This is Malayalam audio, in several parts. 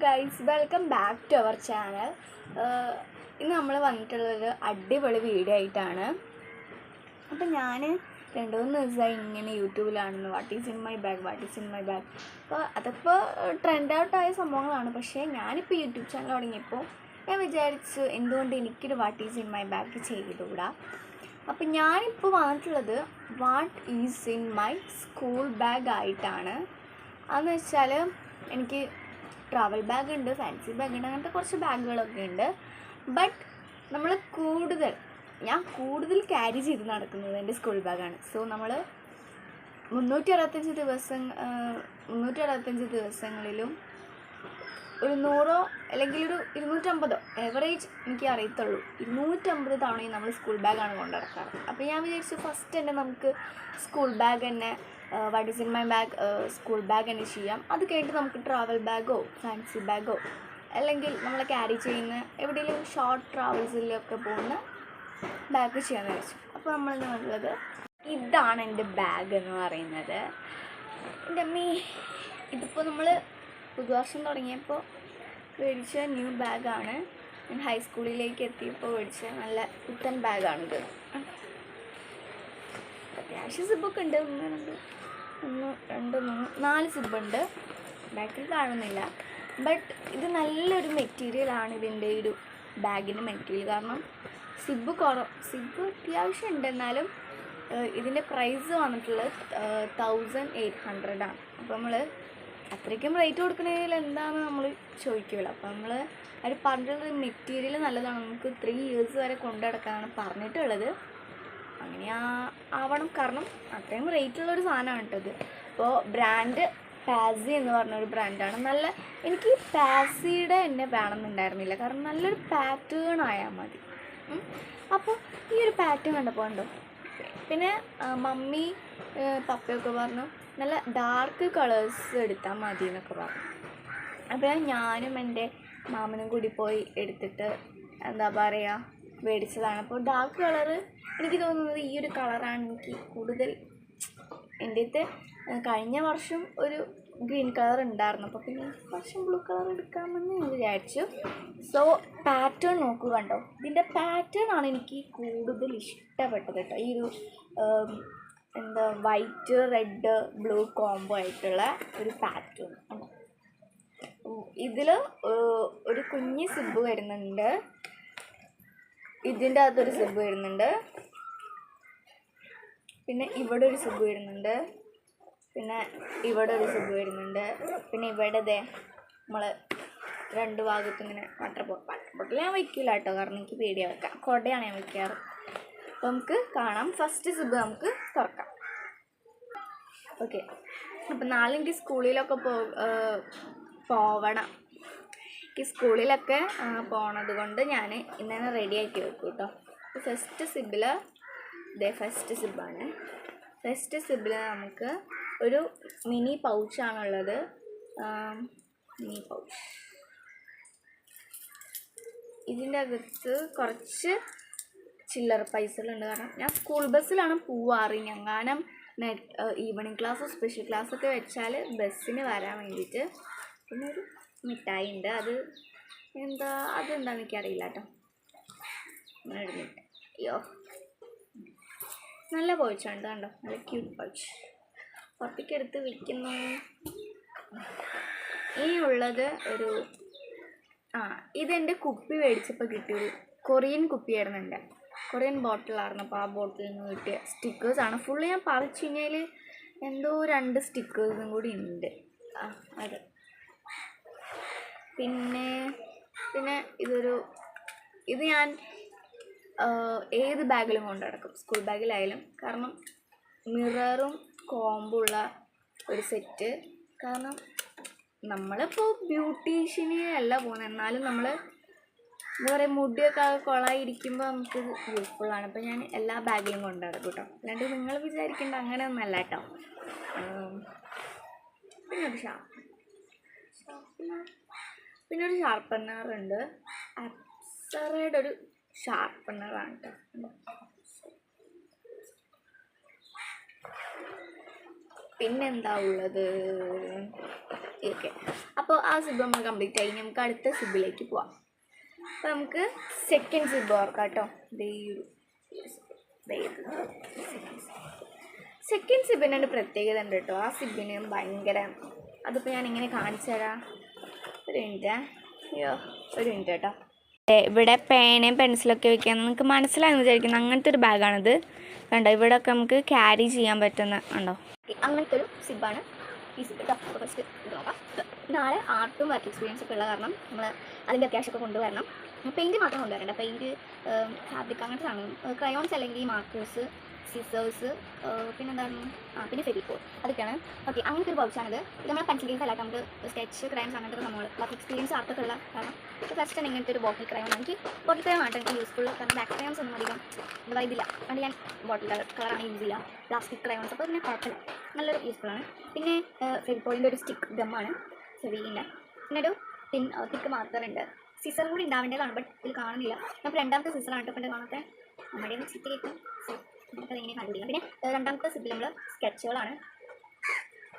Guys welcome back to our channel ഇന്ന് നമ്മൾ വന്നിട്ടുള്ളൊരു അടിപൊളി വീഡിയോ ആയിട്ടാണ്. അപ്പം ഞാൻ രണ്ടു മൂന്ന് ദിവസമായി ഇങ്ങനെ യൂട്യൂബിലാണെന്ന് what is in my bag what is in my bag അപ്പോൾ അതിപ്പോൾ ട്രെൻഡ് ഔട്ടായ സംഭവങ്ങളാണ്. പക്ഷേ ഞാനിപ്പോൾ യൂട്യൂബ് ചാനൽ തുടങ്ങിയപ്പോൾ ഞാൻ വിചാരിച്ചു എന്തുകൊണ്ട് എനിക്കൊരു what is in my bag ചെയ്തുകൂടാ. അപ്പം ഞാനിപ്പോൾ വന്നിട്ടുള്ളത് what is in my school bag ആയിട്ടാണ്. അതെന്ന് വെച്ചാൽ എനിക്ക് ട്രാവൽ ബാഗ് ഉണ്ട് ഫാൻസി ബാഗ് ഉണ്ട് അങ്ങനത്തെ കുറച്ച് ബാഗുകളൊക്കെ ഉണ്ട്. ബട്ട് നമ്മൾ കൂടുതൽ ഞാൻ കൂടുതൽ ക്യാരി ചെയ്ത് നടക്കുന്നത് എന്റെ സ്കൂൾ ബാഗാണ് സോ നമ്മൾ മുന്നൂറ്റി അറുപത്തഞ്ച് ദിവസം മുന്നൂറ്റി അറുപത്തഞ്ച് ദിവസങ്ങളിലും ഒരു നൂറോ അല്ലെങ്കിൽ ഒരു ഇരുന്നൂറ്റമ്പതോ എവറേജ് എനിക്ക് അറിയത്തുള്ളൂ. ഇരുന്നൂറ്റമ്പത് തവണയും നമ്മൾ സ്കൂൾ ബാഗാണ് കൊണ്ടു നടക്കാറ് അപ്പോൾ ഞാൻ വിചാരിച്ചു ഫസ്റ്റ് തന്നെ നമുക്ക് സ്കൂൾ ബാഗ് തന്നെ what is in my bag school bag തന്നെ ചെയ്യാം. അത് കഴിഞ്ഞിട്ട് നമുക്ക് ട്രാവൽ ബാഗോ ഫാൻസി ബാഗോ അല്ലെങ്കിൽ നമ്മൾ ക്യാരി ചെയ്യുന്ന എവിടെയെങ്കിലും ഷോർട്ട് ട്രാവൽസിലൊക്കെ പോകുന്ന ബാഗ് ചെയ്യാമെന്ന് വെച്ചു അപ്പോൾ നമ്മൾ ഉള്ളത് ഇതാണ് എന്റെ ബാഗ് എന്ന് പറയുന്നത്. എന്റെ അമ്മീ ഇതിപ്പോൾ നമ്മൾ പുതുവർഷം തുടങ്ങിയപ്പോൾ മേടിച്ച ന്യൂ ബാഗാണ് ഞാൻ ഹൈസ്കൂളിലേക്ക് എത്തിയപ്പോൾ മേടിച്ച നല്ല പുത്തൻ ബാഗാണിത് അത്യാവശ്യം സിബൊക്കെ ഉണ്ട് ഒന്ന് രണ്ട് മൂന്ന് നാല് സിബുണ്ട് ബാക്കിൽ കാണുന്നില്ല ബട്ട് ഇത് നല്ലൊരു മെറ്റീരിയലാണ് ഇതിന്റെ ഒരു ബാഗിന്റെ മെറ്റീരിയൽ കാരണം സിബ് കുറവ് സിബ് അത്യാവശ്യം ഉണ്ട്. എന്നാലും ഇതിന്റെ പ്രൈസ് വന്നിട്ടുള്ളത് തൗസൻഡ് എയ്റ്റ് ഹൺഡ്രഡ് ആണ്. അപ്പോൾ നമ്മൾ അത്രയ്ക്കും റേറ്റ് കൊടുക്കണതിൽ എന്താണ് നമ്മൾ ചോദിക്കുമല്ലോ അപ്പോൾ നമ്മൾ അവർ പറഞ്ഞിട്ടുള്ള മെറ്റീരിയൽ നല്ലതാണ്. നമുക്ക് ത്രീ ഇയേഴ്സ് വരെ കൊണ്ടു നടക്കാനാണ് പറഞ്ഞിട്ടുള്ളത്. അങ്ങനെ ആവണം. കാരണം അത്രയും റേറ്റുള്ള ഒരു സാധനമാണ് കേട്ടത് അപ്പോൾ ബ്രാൻഡ് പാസി എന്ന് പറഞ്ഞൊരു ബ്രാൻഡാണ് നല്ല എനിക്ക് പാസിയുടെ എന്നെ വേണമെന്നുണ്ടായിരുന്നില്ല. കാരണം നല്ലൊരു പാറ്റേൺ ആയാൽ മതി. അപ്പോൾ ഈ ഒരു പാറ്റേൺ കണ്ടപ്പോൾ ഉണ്ടോ പിന്നെ മമ്മി പപ്പയൊക്കെ പറഞ്ഞു നല്ല ഡാർക്ക് കളേഴ്സ് എടുത്താൽ മതി എന്നൊക്കെ പറഞ്ഞു. അപ്പോൾ ഞാനും എന്റെ മാമനും കൂടി പോയി എടുത്തിട്ട് എന്താ പറയുക മേടിച്ചതാണ് അപ്പോൾ ഡാർക്ക് കളറ് എനിക്ക് തോന്നുന്നത് ഈ ഒരു കളറാണ് എനിക്ക് കൂടുതൽ എന്റെ അടുത്ത് കഴിഞ്ഞ വർഷം ഒരു ഗ്രീൻ കളർ ഉണ്ടായിരുന്നു. അപ്പോൾ പിന്നെ വർഷം ബ്ലൂ കളർ എടുക്കാമെന്ന് ഞാൻ വിചാരിച്ചു. സോ പാറ്റേൺ നോക്കൂ കണ്ടോ? ഇതിന്റെ പാറ്റേൺ ആണ് എനിക്ക് കൂടുതൽ ഇഷ്ടപ്പെട്ടത് കേട്ടോ. ഈ ഒരു എന്താ വൈറ്റ് റെഡ് ബ്ലൂ കോംബോ ആയിട്ടുള്ള ഒരു പാറ്റേൺ ഇതിൽ ഒരു കുഞ്ഞി സിബ് വരുന്നുണ്ട്. ഇതിന്റെ അകത്തൊരു സിബ് വരുന്നുണ്ട്. പിന്നെ ഇവിടെ ഒരു സിബ് വരുന്നുണ്ട്. പിന്നെ ഇവിടെ ഒരു സിബ് വരുന്നുണ്ട്. പിന്നെ ഇവിടെ ദേ നമ്മൾ രണ്ട് ഭാഗത്തും ഇങ്ങനെ വാട്ടർ വാട്ടർ ബോട്ടിൽ ഞാൻ വയ്ക്കില്ല കേട്ടോ കാരണം എനിക്ക് പേടിയാ വെക്കാം. കൊടയാണ് ഞാൻ വയ്ക്കാറ് അപ്പോൾ നമുക്ക് കാണാം. ഫസ്റ്റ് സിബ് നമുക്ക് തുറക്കാം. ഓക്കെ അപ്പം നാളെ എനിക്ക് സ്കൂളിലൊക്കെ പോവണം. എനിക്ക് സ്കൂളിലൊക്കെ പോണത് കൊണ്ട് ഞാൻ ഇന്നലെ റെഡി ആക്കി വെക്കും കേട്ടോ ഫസ്റ്റ് സിബിൽ ഇതേ ഫസ്റ്റ് സിബാണ്. ഫസ്റ്റ് സിബിൽ നമുക്ക് ഒരു മിനി പൗച്ചാണുള്ളത് മിനി പൗച്ച് ഇതിന്റെ അകത്ത് കുറച്ച് ചില്ലറ പൈസകളുണ്ട് കാരണം ഞാൻ സ്കൂൾ ബസ്സിലാണ് പോവാറ്. ഞങ്ങാനം നെറ്റ് ഈവനിങ് ക്ലാസ്സോ സ്പെഷ്യൽ ക്ലാസ്സൊക്കെ വെച്ചാൽ ബസ്സിന് വരാൻ വേണ്ടിയിട്ട്. പിന്നെ ഒരു മിഠായി ഉണ്ട് അത് എന്താ അതെന്താണെന്ന് എനിക്കറിയില്ല കേട്ടോ അയ്യോ. നല്ല പൗച്ചാണ് കണ്ടോ? നല്ല ക്യൂട്ട് പൗച്ച്. പുറത്തേക്ക് എടുത്ത് വിൽക്കുന്നു. ഇനി ഉള്ളത് ഒരു ആ ഇതെന്റെ കുപ്പി മേടിച്ചപ്പോൾ കിട്ടിയൊരു കൊറിയൻ കുപ്പിയായിരുന്നു എന്റെ കൊറിയൻ ബോട്ടിലായിരുന്നു അപ്പോൾ ആ ബോട്ടിൽ നിന്ന് കിട്ടിയ സ്റ്റിക്കേഴ്സാണ് ഫുള്ള് ഞാൻ പറിച്ചു കഴിഞ്ഞാൽ എന്തോ രണ്ട് സ്റ്റിക്കേഴ്സും കൂടി ഉണ്ട്. ആ അതെ. പിന്നെ പിന്നെ ഇതൊരു ഇത് ഞാൻ ഏത് ബാഗിലും കൊണ്ട് നടക്കും. സ്കൂൾ ബാഗിലായാലും. കാരണം മിററും കോമ്പുള്ള ഒരു സെറ്റ്. കാരണം നമ്മളിപ്പോൾ ബ്യൂട്ടീഷ്യനെ അല്ല പോകുന്നത് എന്നാലും നമ്മൾ എന്താ പറയുക മുടിയൊക്കെ കൊളായിരിക്കുമ്പോൾ നമുക്ക് യൂസ്ഫുള്ളാണ് അപ്പോൾ ഞാൻ എല്ലാ ബാഗിലും കൊണ്ട് നടക്കും കേട്ടോ. അല്ലാണ്ട് നിങ്ങൾ വിചാരിക്കേണ്ട അങ്ങനെ ഒന്നല്ല കേട്ടോ. പിന്നെ ഷാർപ്പ് ഷാർപ്പനർ പിന്നെ ഒരു ഷാർപ്പനർ ഉണ്ട്. അപ്സറയുടെ ഒരു ഷാർപ്പനറാണ് കേട്ടോ പിന്നെന്താ ഉള്ളത്? ഓക്കെ അപ്പോൾ ആ സിബ് നമ്മൾ കംപ്ലീറ്റ് ആയി. നമുക്ക് അടുത്ത സിബിലേക്ക് പോവാം. അപ്പോൾ നമുക്ക് സെക്കൻഡ് സിബ് ഓർക്കാം കേട്ടോ ദേ സെക്കൻഡ് സിബിന് ഒരു പ്രത്യേകത ഉണ്ട് കേട്ടോ ആ സിബിന് ഭയങ്കര അതിപ്പോൾ ഞാൻ ഇങ്ങനെ കാണിച്ചു തരാം. ഒരു മിനിറ്റ് അയ്യോ ഒരു മിനിറ്റ് കേട്ടോ ഇവിടെ പേനയും പെൻസിലൊക്കെ വെക്കാൻ നമുക്ക് മനസ്സിലായെന്ന് വിചാരിക്കുന്നു. അങ്ങനത്തെ ഒരു ബാഗാണിത്. കണ്ടോ ഇവിടെ ഒക്കെ നമുക്ക് ക്യാരി ചെയ്യാൻ പറ്റുന്ന ഉണ്ടോ അങ്ങനത്തെ ഒരു സിബാണ് ഈ സിബ് ഫസ്റ്റ് നോക്കാം നാളെ ആർട്ടും വർക്ക് എക്സ്പീരിയൻസ് ഒക്കെ ഉള്ള കാരണം നമ്മൾ അതിന്റെ അത്യാവശ്യമൊക്കെ കൊണ്ടുവരണം. പെയിന്റ് മാത്രം കൊണ്ടുവരണ്ട. പെയിന്റ് ഫാബ്രിക് അങ്ങനത്തെ സാധനം ക്രയോൺസ് അല്ലെങ്കിൽ മാർക്കേഴ്സ് സിസേഴ്സ് പിന്നെന്താണ്? ആ പിന്നെ ഫെബിക്കോ അതൊക്കെയാണ്. ഓക്കെ അങ്ങനത്തെ ഒരു പൗച്ചാണിത് ഇത് നമ്മൾ പെൻസിൽ കേസ് അല്ല നമുക്ക് സ്കെച്ച് ക്രൈംസ് അങ്ങനത്തെ നമ്മൾ വർക്ക് എക്സ്പീരിയൻസ് ആർക്കൊക്കെ ഉള്ള കാരണം ഫസ്റ്റ് ആണ് ഇങ്ങനത്തെ ഒരു ബോട്ടിൽ ആണ്. എനിക്ക് ബോട്ടിൽ ക്രൈം ആണ് എനിക്ക് യൂസ്ഫുൾ കാരണം ബാക്ക് ക്രൈംസ് ഒന്നും അധികം എന്താ ഇതില്ല അതുകൊണ്ട് ഞാൻ ബോട്ടിൽ കളർ കളറാണ് യൂസ് ചെയ്യുക പ്ലാസ്റ്റിക് ക്രയോൺസ് അപ്പോൾ പിന്നെ കുഴപ്പമില്ല. നല്ലൊരു ആണ്. പിന്നെ ഫെബിക്കോളിന്റെ ഒരു സ്റ്റിക്ക് ഗമ്മാണ് ചെവിയിന്റെ പിന്നെ ഒരു പിൻ തിക്ക് മാർക്കർ ഉണ്ട്. സിസർ കൂടി ഉണ്ടാവേണ്ടതാണ് ബട്ട് ഇതിൽ കാണുന്നില്ല. നമുക്ക് രണ്ടാമത്തെ സിസറാണ് കേട്ടോ പണ്ട് കാണാത്ത? നമ്മുടെ സിറ്റ് സോ കണ്ടുപിടിക്കാം. പിന്നെ രണ്ടാമത്തെ സിപ്പിൽ നമ്മൾ സ്കെച്ചുകളാണ്.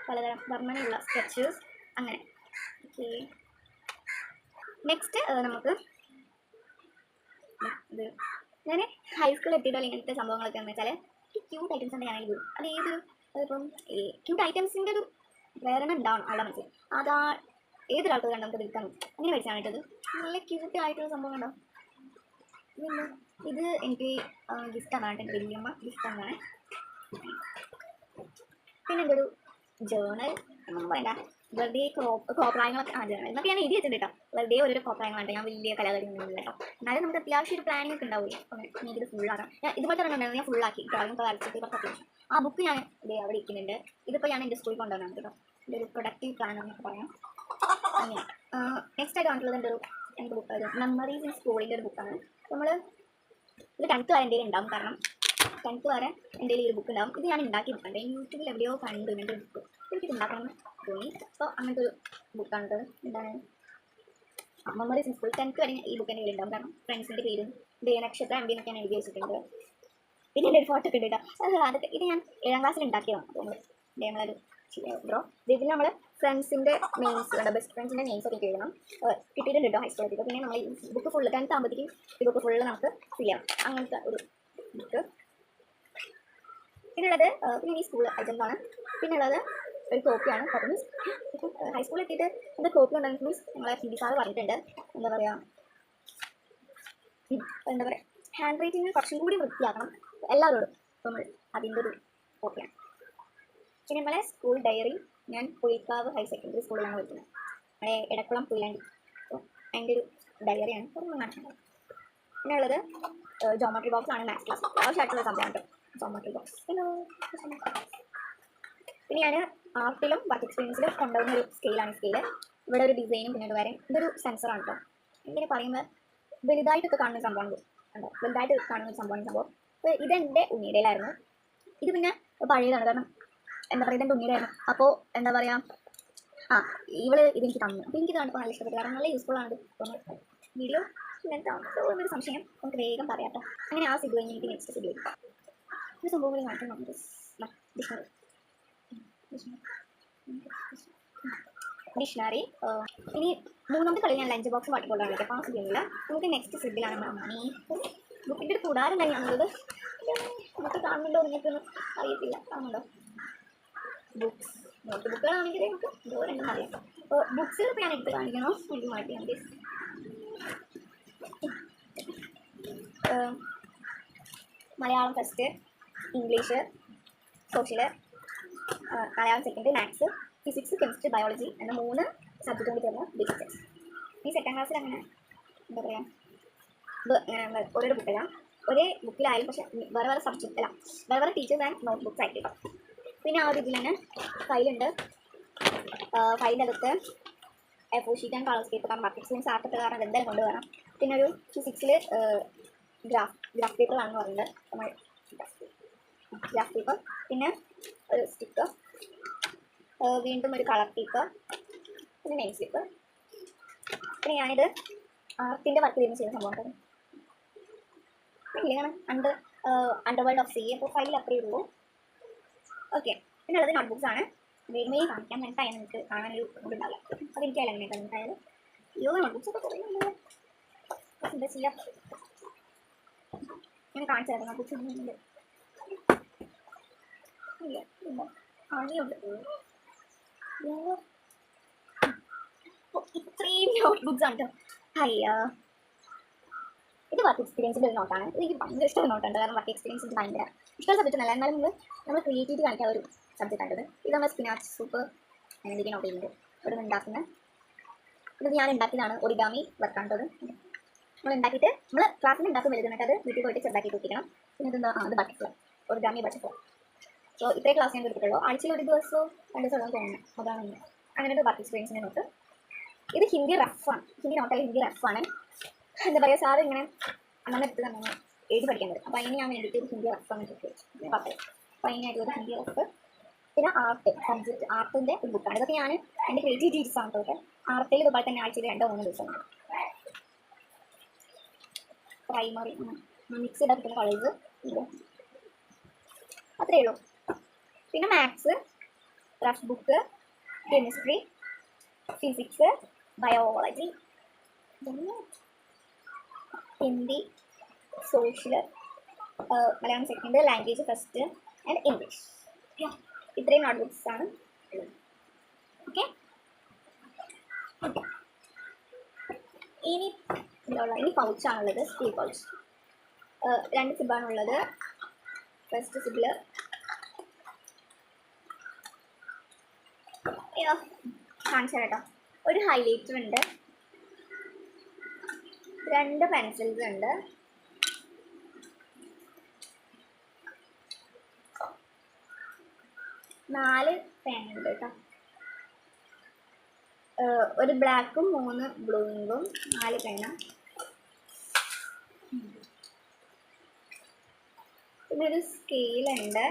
പലതരം വർണനയുള്ള സ്കെച്ചസ്. അങ്ങനെ. ഓക്കെ. നെക്സ്റ്റ് നമുക്ക് ഇത് ഞാൻ ഹൈസ്കൂളിൽ എത്തിയിട്ടുള്ള ഇങ്ങനത്തെ സംഭവങ്ങളൊക്കെ എന്ന് വെച്ചാൽ ക്യൂട്ട് ഐറ്റംസ് ഉണ്ട് ഇത് അത് ഏത്? ഇപ്പം ക്യൂട്ട് ഐറ്റംസിന്റെ ഒരു പ്രേരണ ഉണ്ടാവണം ആളുടെ മനസ്സിൽ. അതാ ഏതൊരാൾക്ക് കണ്ടാൽ നമുക്ക് എടുക്കാൻ അങ്ങനെ മേടിച്ചാണ് കേട്ടത് നല്ല ക്യൂട്ട് ആയിട്ടുള്ള സംഭവം കണ്ടോ? ഇത് എനിക്ക് ഗിഫ്റ്റാണ്. കേട്ടോ എന്റെ വലിയമ്മ ഗിഫ്റ്റ് തന്നാണ് പിന്നെ എന്റെ ഒരു ജേണൽ പറയണ്ട വെറുതെ കോപ്രായങ്ങളൊക്കെ ആ ജേണൽ എന്നൊക്കെ ഞാൻ എഴുതി വെച്ചിട്ടുണ്ട് കേട്ടോ. വെറുതെ ഓരോ കോപ്രായങ്ങളാണ് ഞാൻ വലിയ കലാകാരി ഒന്നും ഇല്ല കേട്ടോ. എന്നാലും നമുക്ക് അത്യാവശ്യം ഒരു പ്ലാനിങ് ഒക്കെ ഉണ്ടാവില്ലേ അപ്പം എനിക്കിത് ഫുള്ളാക്കാം ഞാൻ ഇതുപോലെ തന്നെ ഉണ്ടായിരുന്നു. ഞാൻ ഫുള്ളാക്കി ഡ്രോയിങ് ഒക്കെ വരച്ചിട്ട് കുറച്ച് അത്യാവശ്യം. ആ ബുക്ക് ഞാൻ ഇതേ അവിടെ ഇരിക്കുന്നുണ്ട്. ഇതിപ്പോൾ ഞാൻ എന്റെ സ്കൂളിൽ കൊണ്ടുവന്നാണ് കേട്ടോ. എന്റെ ഒരു പ്രൊഡക്റ്റീവ് പ്ലാൻ എന്നൊക്കെ പറയാം. അങ്ങനെ. നെക്സ്റ്റ് ആയിട്ട് കണ്ടിട്ടുള്ളത് എന്റെ ഒരു എന്റെ ബുക്ക് ഒരു മെമ്മറീസ് ഇൻ സ്കൂളിന്റെ ഒരു ബുക്കാണ് നമ്മൾ ഇത് ടെൻത്ത് വരെ എന്റെ ഉണ്ടാവും. കാരണം ടെൻത്ത് വരെ ഈ ഒരു ബുക്ക് ഉണ്ടാവും. ഇത് ഞാൻ ഉണ്ടാക്കി ബുക്കുണ്ട് യൂട്യൂബിൽ എവിടെയോ കണ്ടു ഇതിന്റെ ബുക്ക് എനിക്ക് ഉണ്ടാക്കണം തോന്നി. അപ്പോൾ അങ്ങനത്തെ ഒരു ബുക്കാണ് എന്താണ്? മെമ്മറീസ് ഇൻ സ്കൂൾ ടെൻത്ത് വരെ ഈ ബുക്ക് എന്റെ ഉണ്ടാവും കാരണം ഫ്രണ്ട്സിന്റെ പേരും ദേ നക്ഷത്ര എം ബി എന്നൊക്കെ ഞാൻ എഴുതി വെച്ചിട്ടുണ്ട്. പിന്നെ എന്റെ ഒരു ഫോട്ടോ ഒക്കെ ഉണ്ട് കേട്ടോ. അതൊക്കെ ഇത് ഞാൻ ഏഴാം ക്ലാസ്സിൽ ഉണ്ടാക്കിയതാണ്. നമ്മൾ നമ്മളൊരു ബ്രോ. ഇതിൽ നമ്മൾ ഫ്രണ്ട്സിന്റെ നെയിംസ് വേണ്ട ബെസ്റ്റ് ഫ്രണ്ട്സിന്റെ നെയിംസ് ഒക്കെ എഴുതണം. കിട്ടിയിട്ടുണ്ട് കേട്ടോ ഹൈസ്കൂളിൽ പിന്നെ നമ്മൾ ഈ ബുക്ക് ഫുള്ള് ടെൻത്ത് ആകുമ്പോഴത്തേക്കും ഈ ബുക്ക് ഫുള്ള് നമുക്ക് ഫിൽ ചെയ്യണം അങ്ങനത്തെ ഒരു ബുക്ക് പിന്നുള്ളത് പിന്നെ ഈ സ്കൂൾ അജന്റാണ് പിന്നുള്ളത് ഒരു കോപ്പിയാണ് അപ്പോൾ മീൻസ് ഹൈസ്കൂളിൽ എത്തിയിട്ട് എന്താ കോപ്പി ഉണ്ടെങ്കിൽ മീൻസ് ഞങ്ങളെ ഹിന്ദി സാറ് പറഞ്ഞിട്ടുണ്ട്. എന്താ പറയുക എന്താ പറയുക ഹാൻഡ് റൈറ്റിംഗ് കുറച്ചും കൂടി വൃത്തിയാക്കണം. എല്ലാവരോടും. നമ്മൾ അതിന്റെ ഒരു കോപ്പിയാണ് പിന്നെ നമ്മളെ സ്കൂൾ ഡയറി ഞാൻ പുളിക്കാവ് ഹയർ സെക്കൻഡറി സ്കൂളിലാണ് പഠിക്കുന്നത്. നമ്മുടെ എടക്കുളം പുല്ലാണ്ടി അപ്പോൾ അതിന്റെ ഒരു ഡയറിയാണ് ഒന്ന് കാണിച്ചത്. പിന്നെ ഉള്ളത് ജോമെട്രി ബോക്സ് ആണ് മാത്സ് ക്ലാസ് ആവശ്യമായിട്ടുള്ള സംഭവമാണ് കേട്ടോ ബോക്സ് ഹലോ പിന്നെ ഞാൻ ആർട്ടിലും വർക്ക് എക്സ്പീരിയൻസിലും കൊണ്ടുവന്ന ഒരു സ്കെയിലാണ് സ്കെയിൽ ഇവിടെ ഒരു ഡിസൈനും പിന്നീട് വരെ ഇതൊരു സെൻസറാണ് കേട്ടോ ഇങ്ങനെ പറയുമ്പോൾ വലുതായിട്ടൊക്കെ കാണുന്ന സംഭവം. കണ്ടോ? വലുതായിട്ട് കാണുന്ന സംഭവം സംഭവം. ഇതെന്റെ ഉണ്ണിയുടെയിലായിരുന്നു. ഇത് പിന്നെ പഴയതാണ്. കാരണം എന്താ പറയുക ഇതെന്റെ ഉണ്ണിയുടെയായിരുന്നു അപ്പോൾ എന്താ പറയുക ആ ഇവൾ ഇതെനിക്ക് തന്നു. അപ്പോൾ എനിക്ക് കണ്ടപ്പോൾ നല്ല ഇഷ്ടപ്പെട്ടു കാരണം നല്ല യൂസ്ഫുൾ ആണ്. വീഡിയോ ഇങ്ങനത്തെ എന്നൊരു സംശയം. നമുക്ക് വേഗം പറയാം കേട്ടോ അങ്ങനെ ആ സിബ് എനിക്ക് നെക്സ്റ്റ് സിബ് ഒരു സംഭവം കൂടി മാറ്റം നമുക്ക് ഡിക്ഷണറി ഇനി മൂന്നാമത്തെ കളി ഞാൻ ലഞ്ച് ബോക്സ് വാട്ടിക്കൊണ്ടാണ് കേട്ടോ ആ ചെയ്യുന്നില്ല. നമുക്ക് നെക്സ്റ്റ് സിഗിലാണ് മണി ബുക്കിന്റെ കൂടാറുണ്ടായി ഞങ്ങളത് നമുക്ക് കാണുന്നുണ്ടോ? നിങ്ങൾക്കൊന്നും അറിയത്തില്ല. കാണുന്നുണ്ടോ? ബുക്സ് നോട്ട് ബുക്കുകളാണെങ്കിൽ നമുക്ക് ദൂരം അറിയാം അപ്പോൾ ബുക്സിൽ ഇപ്പോൾ ഞാൻ എടുത്ത് കാണിക്കണം? എനിക്ക് മാറ്റി മതി. Malayalam first English social Malayalam second maths physics chemistry biology എന്ന മൂന്ന് സബ്ജക്റ്റ് കൊണ്ട് ചേർന്ന ബിസിനസ് ഈ സെക്കൻഡ് ക്ലാസ്സിൽ അങ്ങനെ എന്താ പറയുക ഇത് അങ്ങനെ നമ്മൾ ഓരോ ബുക്കല്ല ഒരേ ബുക്കിലായാലും പക്ഷേ വേറെ വേറെ സബ്ജക്റ്റ് അല്ല. വേറെ വേറെ ടീച്ചേഴ്സ് ആൻഡ് നോട്ട് ബുക്സ് ആയിട്ട് പിന്നെ ആ ഒരു ഇതിൽ തന്നെ ഫയലുണ്ട് ഫയലിന്റെ അകത്ത് A four sheet and colour paper കാരണം മാർക്കറ്റ് എക്സ്പീരിയൻസ് ആർട്ട് കാരണം അതെന്തായാലും കൊണ്ടുവരണം. പിന്നെ ഒരു ഫിസിക്സിൽ ഗ്രാഫ് ഗ്രാഫ് പേപ്പർ ആണെന്ന് പറയുന്നത്. നമ്മൾ ഗ്രാഫ് പേപ്പർ പിന്നെ ഒരു സ്റ്റിക്കർ വീണ്ടും ഒരു കളർ പേപ്പർ പിന്നെ നെയിം സ്ലിപ്പ് പിന്നെ ഞാനിത് ആർട്ടിന്റെ വർക്ക് ചെയ്യുന്ന ചെയ്യുന്ന സംഭവം ഇങ്ങനെ under under world of sea അപ്പോൾ ഫയലിൽ അത്രയേ ഉള്ളൂ. ഓക്കെ പിന്നെ ഉള്ളത് നോട്ട്ബുക്സ് ആണ് വരുമേ കാണിക്കാൻ എന്നിട്ടായാലും നിങ്ങൾക്ക് കാണാനൊരു ഇതുണ്ടാവില്ല അപ്പോൾ എനിക്ക് അല്ല അങ്ങനെ എന്നിട്ടായാലും യോഗ നോട്ട്ബുക്സ് ഒക്കെ കുറേ എന്താ ചെയ്യാം ഞാൻ കാണിച്ചു തരാം. നോട്ട്ബുക്സ് ഉണ്ട്. ഇല്ല ഇല്ല. ആണിയുണ്ട് അയ്യോ. ഇത്രയും നോട്ട്ബുക്സ് ആണ് കേട്ടോ അയ്യോ. ഇത് വർക്ക് എക്സ്പീരിയൻസിന്റെ ഒരു നോട്ടാണ് എനിക്ക് ഭയങ്കര ഇഷ്ടമുള്ള നോട്ടുണ്ട് കാരണം വർക്ക് എക്സ്പീരിയൻസ് ഭയങ്കര ഇഷ്ടമുള്ള സബ്ജക്റ്റ് നല്ല എന്നാലും നമ്മൾ നമ്മൾ ക്രിയേറ്റിവിറ്റി കാണിക്കാൻ ഒരു സബ്ജക്റ്റ് ആണിത് ഇത് നമ്മൾ സ്പിനാച്ച് സൂപ്പ് എനിക്ക് നോട്ട് ചെയ്യുന്നത്? ഇവിടെ ഉണ്ടാക്കുന്ന ഇത് ഞാൻ ഉണ്ടാക്കിയതാണ് ഒറിഗാമി വർക്കാണ്ടത് നമ്മൾ ഉണ്ടാക്കിയിട്ട് നമ്മൾ ക്ലാസ്സിൽ ഉണ്ടാക്കും വലുതുന്നിട്ട് അത് വീട്ടിൽ പോയിട്ട് ചെറുതാക്കി കുത്തിക്കണം പിന്നെ ഇതെന്താ? അത് ബട്ടർഫ്ലൈ ഒറിഗാമി ബട്ടർഫ്ലൈ സോ ഇത്രയും ക്ലാസ് ഞാൻ കൊടുത്തിട്ടുള്ളൂ ആഴ്ചയിൽ ഒരു ദിവസവും രണ്ട് ദിവസം തോന്നുന്നു. അതാണ്. അങ്ങനെ ഒരു വർക്ക് എക്സ്പീരിയൻസിനെ നോട്ട് ഇത് ഹിന്ദി റഫാണ് ഹിന്ദി നോട്ടായി ഹിന്ദി റഫാണ് എന്താ പറയുക സാറ് ഇങ്ങനെ അങ്ങനെ എടുത്ത് തന്നെ എഴുതി പഠിക്കാൻ പറ്റും അപ്പോൾ അതിന് ഞാൻ വേണ്ടിയിട്ട് ഒരു ഹിന്ദി ഓഫ് എടുത്ത് വെച്ചു പത്ത് അപ്പോൾ അതിനായിട്ടുള്ള ഒരു ഹിന്ദി ഓഫ് പിന്നെ ആർട്ട് സബ്ജക്റ്റ് ആർട്ടിന്റെ ഒരു ബുക്കാണ് ഇതൊക്കെ ഞാൻ എന്റെ ക്രിയേറ്റിവിറ്റി ആണ് തോട്ട് ആർട്ടിൽ ഇതുപോലെ തന്നെ ആഴ്ചയിൽ രണ്ടോ മൂന്ന് ദിവസം പ്രൈമറി മിക്സ് ചെയ്താൽ കോളേജ് അത്രേ ഉള്ളൂ. പിന്നെ maths rough book chemistry physics biology Hindi social Malayalam second language first and English ഇത്രയും നോട്ട് ബുക്സ് ആണ് ഓക്കെ ഇനി എന്താ ഇനി പൗച്ചാണുള്ളത് സ്കൂൾ പൗച്ച് രണ്ട് സിബാണുള്ളത് ഫസ്റ്റ് സിബിൽ കാണിച്ചു കേട്ടോ. ഒരു ഹൈലൈറ്റർ ഉണ്ട്. രണ്ട് പെൻസിൽസ് ഉണ്ട്. നാല് ഉണ്ട് കേട്ടോ ഒരു ബ്ലാക്കും മൂന്ന് ബ്ലൂയിങ്ങും നാല് പേന പിന്നെ ഒരു സ്കെയിലുണ്ട്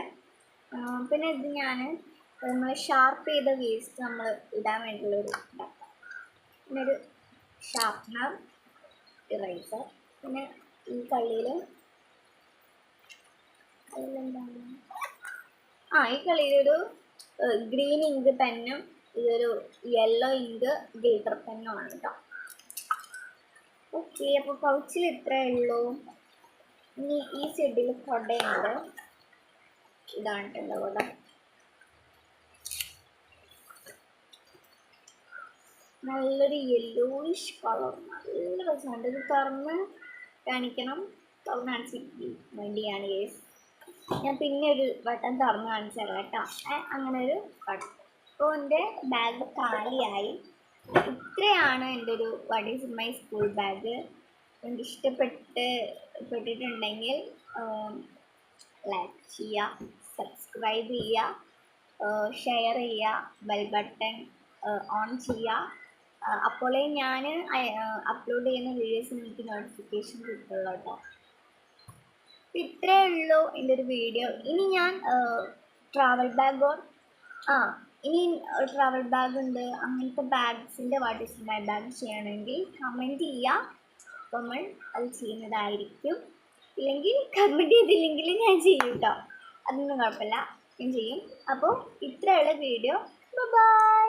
പിന്നെ ഇത് ഞാൻ നമ്മൾ ഷാർപ്പ് ചെയ്ത വേസ്റ്റ് നമ്മൾ ഇടാൻ വേണ്ടിയുള്ളൊരു. പിന്നെ ഒരു ഷാർപ്നർ ഇറേസർ പിന്നെ ഈ കള്ളിയിൽ അതിലെന്താണ്? ആ ഈ കളിയിലൊരു ഗ്രീൻ ഇങ്ക് പെന്നും ഇതൊരു യെല്ലോ ഇങ്ക് ഗ്ലിറ്റർ പെന്നുമാണ് കേട്ടോ ഓക്കെ അപ്പോൾ പൗച്ചിൽ ഇത്രയേ ഉള്ളൂ. ഇനി ഈ സൈഡിൽ കൊടയുണ്ട്. ഇതാണ് കേട്ടോ കൊട. നല്ലൊരു യെല്ലോയിഷ് കളർ നല്ല രസമുണ്ട് ഇത് തുറന്ന് കാണിക്കണം. തുറന്ന് കാണിച്ചിട്ട് വേണ്ടിയാണ് കേസ് ഞാൻ പിന്നെ ഒരു ബട്ടൺ തുറന്ന് കാണിച്ചു തരാം കേട്ടോ അങ്ങനെ ഒരു വട്ടം. അപ്പോൾ എന്റെ ബാഗ് കാലിയായി. ഇത്രയാണ് എന്റെ ഒരു what is my school bag എനിക്ക് ഇഷ്ടപ്പെട്ട് പെട്ടിട്ടുണ്ടെങ്കിൽ ലൈക്ക് ചെയ്യുക സബ്സ്ക്രൈബ് ചെയ്യുക ഷെയർ ചെയ്യുക ബെൽ ബട്ടൺ ഓൺ ചെയ്യുക അപ്പോളേ ഞാൻ അപ്ലോഡ് ചെയ്യുന്ന വീഡിയോസ് എനിക്ക് നോട്ടിഫിക്കേഷൻ കിട്ടുള്ളൂ കേട്ടോ. ഇത്രേ ഉള്ളൂ എന്റെ ഒരു വീഡിയോ. ഇനി ഞാൻ ട്രാവൽ ബാഗ് ഓ ആ ഇനി ട്രാവൽ ബാഗ് ഉണ്ട്. അങ്ങനത്തെ ബാഗ്സിന്റെ വാട്ട് ഇസ് മൈ ബാഗ് ചെയ്യണമെങ്കിൽ കമന്റ് ചെയ്യുക അപ്പോൾ നമ്മൾ അത് ചെയ്യുന്നതായിരിക്കും. ഇല്ലെങ്കിൽ കമന്റ് ചെയ്തില്ലെങ്കിൽ ഞാൻ ചെയ്യും കേട്ടോ അതൊന്നും കുഴപ്പമില്ല. ഞാൻ ചെയ്യും. അപ്പോൾ ഇത്രയുള്ള വീഡിയോ. ബൈ